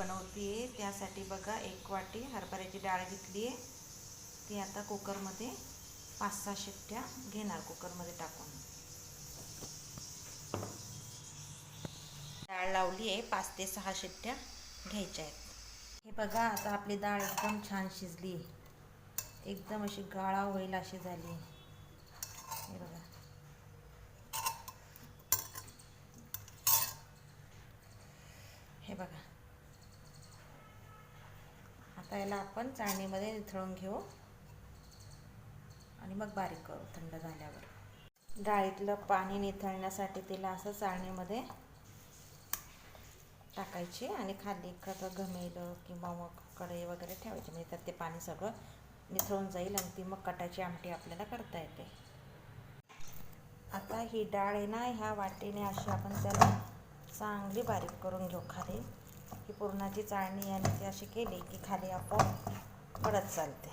बनवते. त्यासाठी बघा एक वाटी हरभऱ्याची डाळ घेतली आहे. ती आता कुकरमध्ये पाच सहा शिट्ट्या घेणार कुकरमध्ये टाकून. डाळ लावली आहे पाच ते सहा शिट्ट्या घ्यायच्या आहेत. हे बघा आता आपली डाळ एकदम छान शिजली एकदम अशी गाळा होईल अशी झाली हे बघा. हे बघा. आता याला आपण चाळणीमध्ये निथळून घेऊ. आणि मग बारीक करू थंड झाल्यावर. डाळीतलं पाणी निथळण्यासाठी तिला असं चाळणीमध्ये टाकायची आणि खाली खतं घमेलं किंवा मग कढई वगैरे ठेवायची. म्हणजे त्यात ते पाणी सगळं निथळून जाईल आणि ती मग कटाची आमटी आपल्याला करता येते. आता ही डाळ आहे ना ह्या वाटीने अशी आपण त्याला चांगली बारीक करून घेऊ खाली. की पुरणाची चाळणी आणि ती अशी केली की खाली आपण पडत चालते.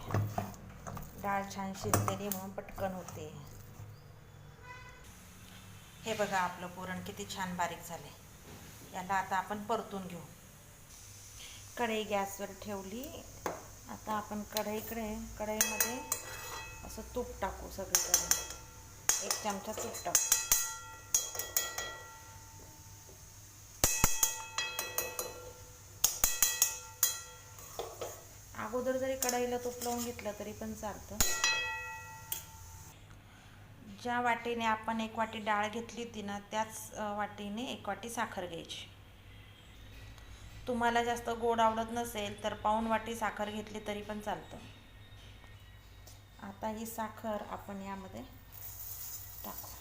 डाळ छान शिजलेली म्हणून पटकन होते. हे बघा आपलं पुरण किती छान बारीक झाले याला आता आपण परतून घेऊ. कढई गॅसवर ठेवली. आता आपण कढईकडे कढईमध्ये असं तूप टाकू सगळीकडे. एक चमचा तूप टाकू. अगोदर जरी कढईला तूप लावून घेतलं तरी पण चालतं. ज्या वाटीने आपण एक वाटी डाळ घेतली होती ना त्याच वाटीने एक वाटी साखर घ्यायची. तुम्हाला जास्त गोड आवडत नसेल तर पाऊण वाटी साखर घेतली तरी पण चालतं. आता ही साखर आपण यामध्ये टाकू.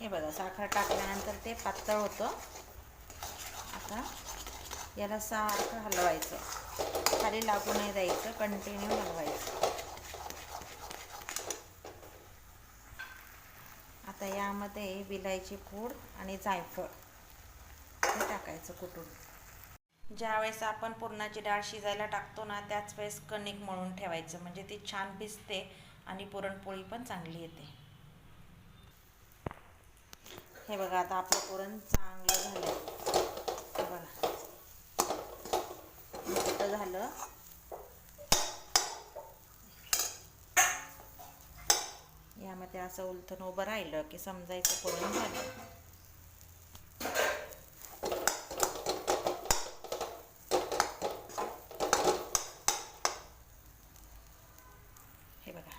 हे बघा साखर टाकल्यानंतर ते पातळ होतं. आता याला सारखं हलवायचं. खाली लागू नाही द्यायचं कंटिन्यू हलवायचं. आता यामध्ये विलायची पूड आणि जायफळ हे टाकायचं कुटून ज्यावेळेस आपण पुरणाची डाळ शिजायला टाकतो ना त्याच वेळेस कणिक मळून ठेवायचं. म्हणजे ती छान भिजते आणि पुरणपोळी पण चांगली येते. हे बघा आता आपलं पुरण चांगलं झालं हे बघा. मस्त झालं. यामध्ये असं उलथून उभं राहिलं की समजायचं पुरण झालं. हे बघा.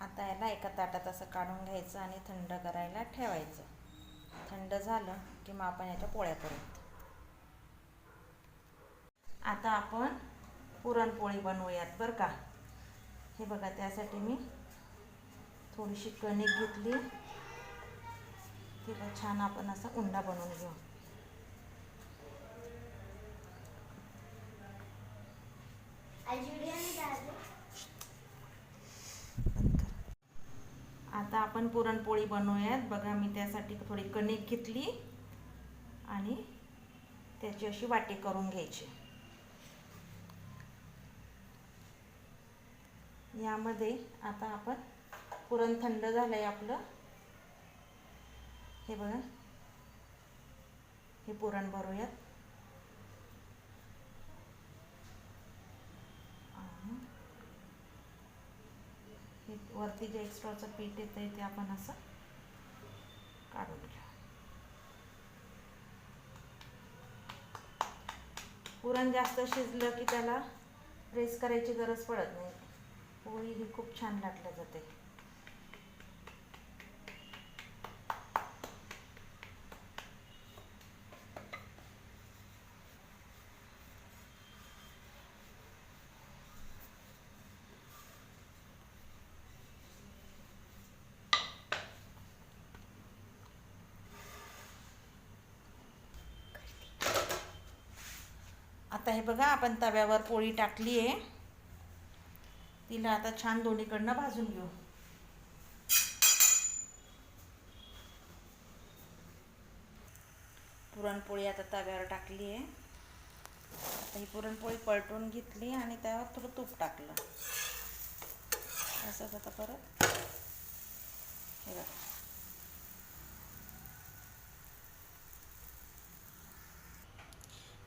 आता याला एका ताटात असं काढून घ्यायचं आणि थंड करायला ठेवायचं. थंड झालं की मग आपण याच्या पोळ्या करूयात. आता आपण पुरणपोळी बनवूयात बरं का. हे बघा त्यासाठी मी थोडीशी कणिक घेतली. तिला छान आपण असा उंडा बनवून घेऊ आता आपण पुरणपोळी बनवूयात. बघा मी त्यासाठी थोडी कणिक घेतली आणि त्याची अशी वाटी करून घ्यायची. यामध्ये आता आपण पुरण थंड झालं आहे आपलं. हे बघा हे पुरण भरूयात हे वरती जे एक्स्ट्राचं पीठ येतं आहे ते आपण असं काढून घ्या पुरण जास्त शिजलं की त्याला प्रेस करायची गरज पडत नाही. पोळी ही खूप छान लाटल्या जाते. आता हे बघा आपण तव्यावर पोळी टाकली आहे. तिला आता छान दोन्हीकडनं भाजून घेऊ. पुरणपोळी आता तव्यावर टाकली आहे. ही पुरणपोळी पलटून घेतली आणि त्यावर थोडं तूप टाकलं. असंच आता परत. हे बघा.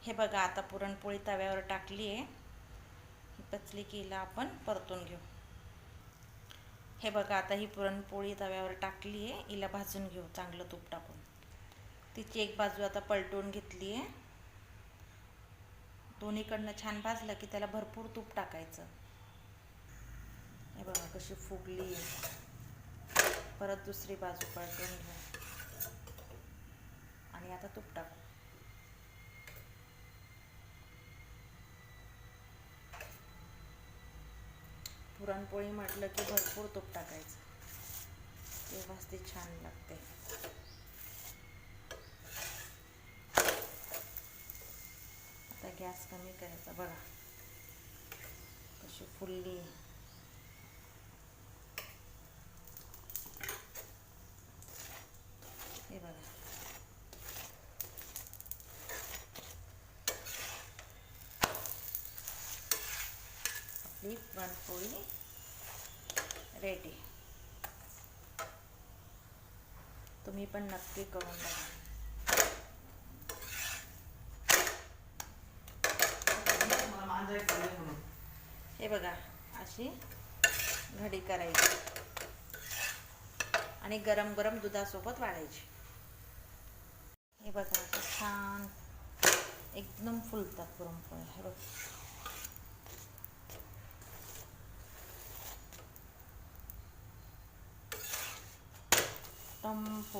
हे बघा आता पुरणपोळी तव्यावर टाकली आहे. ही पचली की हिला आपण परतून घेऊ. हे बघा आता ही पुरणपोळी तव्यावर टाकली आहे. हिला भाजून घेऊ चांगलं तूप टाकून. तिची एक बाजू आता पलटून घेतली आहे. दोन्हीकडनं छान भाजलं की त्याला भरपूर तूप टाकायचं. हे बघा कशी फुगली परत दुसरी बाजू पलटून घेऊ. आणि आता तूप टाकू. पुरणपोळी म्हटलं की भरपूर तूप टाकायचं. तेव्हाच ती छान लागते. आता गॅस कमी करायचा बघा. कशी फुलली. हे बघा. आपली पुरणपोळी रेडी तुम्ही पण नक्की करून बघा. हे बघा अशी घडी करायची. आणि गरम गरम दुधासोबत वाढायची. हे बघा छान एकदम फुलतात पुरणपोळ्या हे बघ.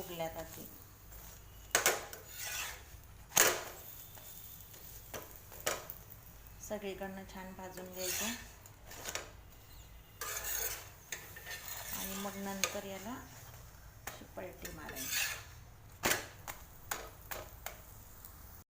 एकदम फुगल्यात सगळीकडनं छान भाजून घ्यायचं. आणि मग नंतर याला पलटी मारायची.